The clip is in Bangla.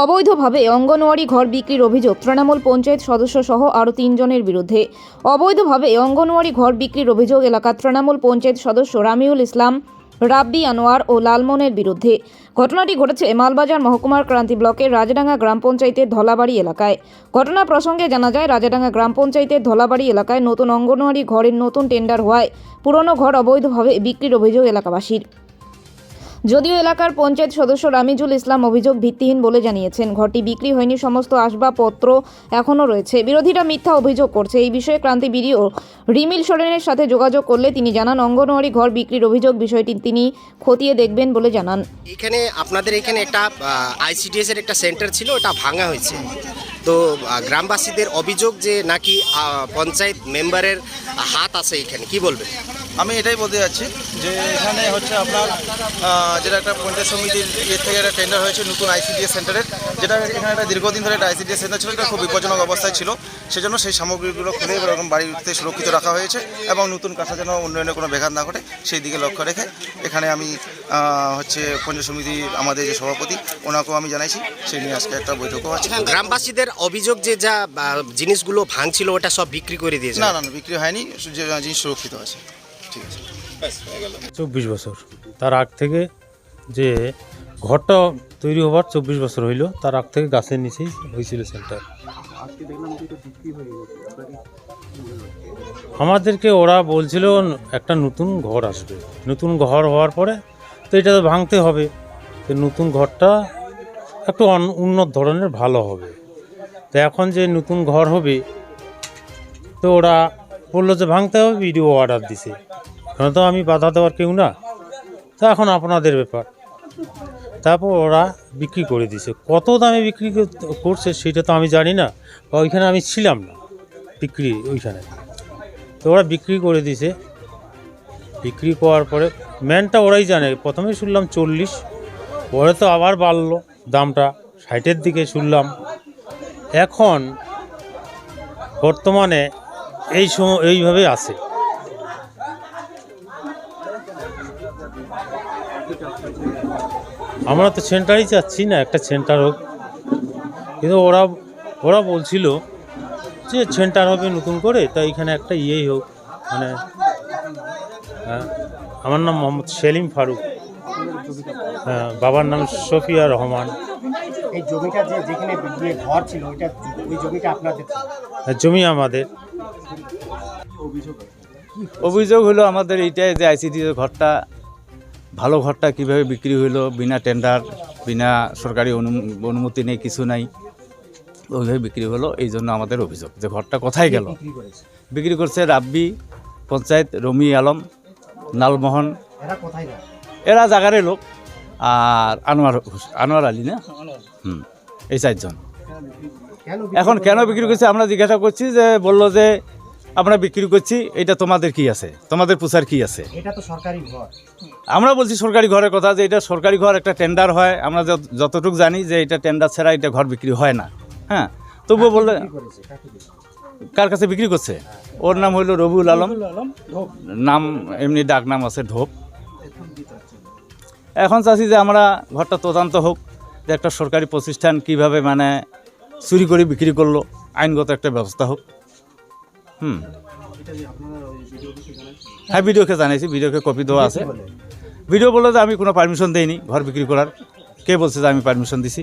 অবৈধভাবে অঙ্গনওয়াড়ি ঘর বিক্রির অভিযোগ তৃণমূল পঞ্চায়েত সদস্য সহ আরও তিনজনের বিরুদ্ধে। অবৈধভাবে অঙ্গনওয়াড়ি ঘর বিক্রির অভিযোগ এলাকার তৃণমূল পঞ্চায়েত সদস্য রামিউল ইসলাম, রাব্বি আনোয়ার ও লালমনের বিরুদ্ধে। ঘটনাটি ঘটেছে মালবাজার মহকুমার ক্রান্তি ব্লকের রাজাডাঙ্গা গ্রাম পঞ্চায়েতের ধলাবাড়ি এলাকায়। ঘটনা প্রসঙ্গে জানা যায়, রাজাডাঙ্গা গ্রাম পঞ্চায়েতের ধলাবাড়ি এলাকায় নতুন অঙ্গনওয়াড়ি ঘরের নতুন টেন্ডার হওয়ায় পুরনো ঘর অবৈধভাবে বিক্রির অভিযোগ এলাকাবাসীর। যদিও এলাকার পঞ্চায়েত সদস্য রামিজুল ইসলাম অভিযোগ ভিত্তিহীন বলে জানিয়েছেন। ঘরটি বিক্রি হয়নি, সমস্ত আসবাবপত্র এখনও রয়েছে। বিরোধীরা মিথ্যা অভিযোগ করছে। এই বিষয়ে ক্রান্তি বিডিও রিমিল সোরেনের সাথে যোগাযোগ করলে তিনি জানান, অঙ্গনওয়াড়ি ঘর বিক্রির অভিযোগ বিষয়টি তিনি খতিয়ে দেখবেন বলে জানান। এখানে আপনাদের এখানে একটা আইসিডিএস এর একটা সেন্টার ছিল, ওটা ভাঙা হয়েছে। তো গ্রামবাসীদের অভিযোগ যে নাকি পঞ্চায়েত মেম্বারের হাত আছে এখানে, কি বলবেন? আমি এটাই বলতে যাচ্ছি যে এখানে হচ্ছে আপনার যেটা একটা পঞ্চায়েত সমিতির ইয়ে থেকে একটা টেন্ডার হয়েছে নতুন আইসিডিএস সেন্টারের যেটা এখানে একটা দীর্ঘদিন ধরে একটা আইসিডিএস সেন্টার ছিল এটা খুব বিপজ্জনক অবস্থায় ছিল। সেজন্য সেই সামগ্রীগুলো খুলে এরকম বাড়িতে সুরক্ষিত রাখা হয়েছে এবং নতুন কাজটা যেন উন্নয়নে কোনো ব্যাঘাত না ঘটে সেই দিকে লক্ষ্য রেখে এখানে আমি হচ্ছে পঞ্চায়েত সমিতির আমাদের যে সভাপতি ওনাকেও আমি জানাইছি। সেই নিয়ে আজকে একটা বৈঠকও আছে। গ্রামবাসীদের অভিযোগ যে যা জিনিসগুলো ভাঙছিল ওটা সব বিক্রি করে দিয়েছে? না না না বিক্রি হয়নি যে জিনিস সুরক্ষিত আছে। ঠিক আছে। চব্বিশ বছর। তার আগ থেকে যে ঘরটা তৈরি হবার চব্বিশ বছর হইল। তার আগ থেকে গাছের নিচেই হয়েছিল সেন্টার। আমাদেরকে ওরা বলছিল, একটা নতুন ঘর আসবে। নতুন ঘর হওয়ার পরে তো এটা তো ভাঙতে হবে। তো নতুন ঘরটা একটু উন্নত ধরনের ভালো হবে। তো এখন যে নতুন ঘর হবে, তো ওরা বলল যে ভাঙতে হবে, ভিডিও অর্ডার দিছে। এখন তো আমি বাধা দেওয়ার কেউ না। তা এখন আপনাদের ব্যাপার। তারপর ওরা বিক্রি করে দিছে কত দামে বিক্রি কর- করছে সেটা তো আমি জানি না, বা ওইখানে আমি ছিলাম না বিক্রি ওইখানে। তো ওরা বিক্রি করে দিছে বিক্রি করার পরে ম্যানটা ওরাই জানে, প্রথমে শুনলাম চল্লিশ, পরে তো আবার বাড়লো দামটা, ষাটের দিকে শুনলাম। এখন বর্তমানে এই সময় এইভাবে আছে। আমরা তো সেন্টারই চাচ্ছি না একটা সেন্টার হোক। কিন্তু ওরা ওরা বলছিল যে সেন্টার হবে নতুন করে তা এখানে একটা ইয়েই হোক মানে হ্যাঁ, আমার নাম মোহাম্মদ সেলিম ফারুক। হ্যাঁ বাবার নাম সফিয়া রহমান। এই জমিটা যে যেখানে ঘর ছিল ওইটা ওই জমিটা আপনাদের হ্যাঁ, জমি আমাদের। অভিযোগ হলো আমাদের এইটাই যে আইসিডি ঘরটা ভালো ঘরটা কীভাবে বিক্রি হইল বিনা টেন্ডার বিনা সরকারি অনু- অনুমতি নেই কিছু নাই ওইভাবে বিক্রি হলো এই জন্য আমাদের অভিযোগ। যে ঘরটা কোথায় গেল? বিক্রি করছে? রাব্বি পঞ্চায়েত রমি আলম নালমোহন এরা কোথায় জাগারে লোক আর আনোয়ার আনোয়ার আলী না? হুম এই চারজন। এখন কেন বিক্রি করছে? আমরা জিজ্ঞাসা করছি যে বলল যে আমরা বিক্রি করছি এটা তোমাদের কি আছে? তোমাদের পুষার কি আছে? এটা তো সরকারি ঘর। আমরা বলছি সরকারি ঘরের কথা যে এটা সরকারি ঘর একটা টেন্ডার হয় আমরা যত- যতটুকু জানি যে এটা টেন্ডার ছাড়া এটা ঘর বিক্রি হয় না। হ্যাঁ তবুও বললে? কার কাছে বিক্রি করছে? ওর নাম হইল রবিউল আলম। নাম এমনি ডাক নাম আছে ঢোপ এখন চাচ্ছি যে আমরা ঘরটা তদন্ত হোক যে একটা সরকারি প্রতিষ্ঠান কীভাবে মানে চুরি করে বিক্রি করল আইনগত একটা ব্যবস্থা হোক। হুম। হ্যাঁ ভিডিওকে জানাইছি ভিডিওকে কপি দেওয়া আছে। ভিডিও বলে। যে আমি কোনো পারমিশন দেইনি ঘর বিক্রি করার। কে বলছে যে আমি পারমিশন দিছি?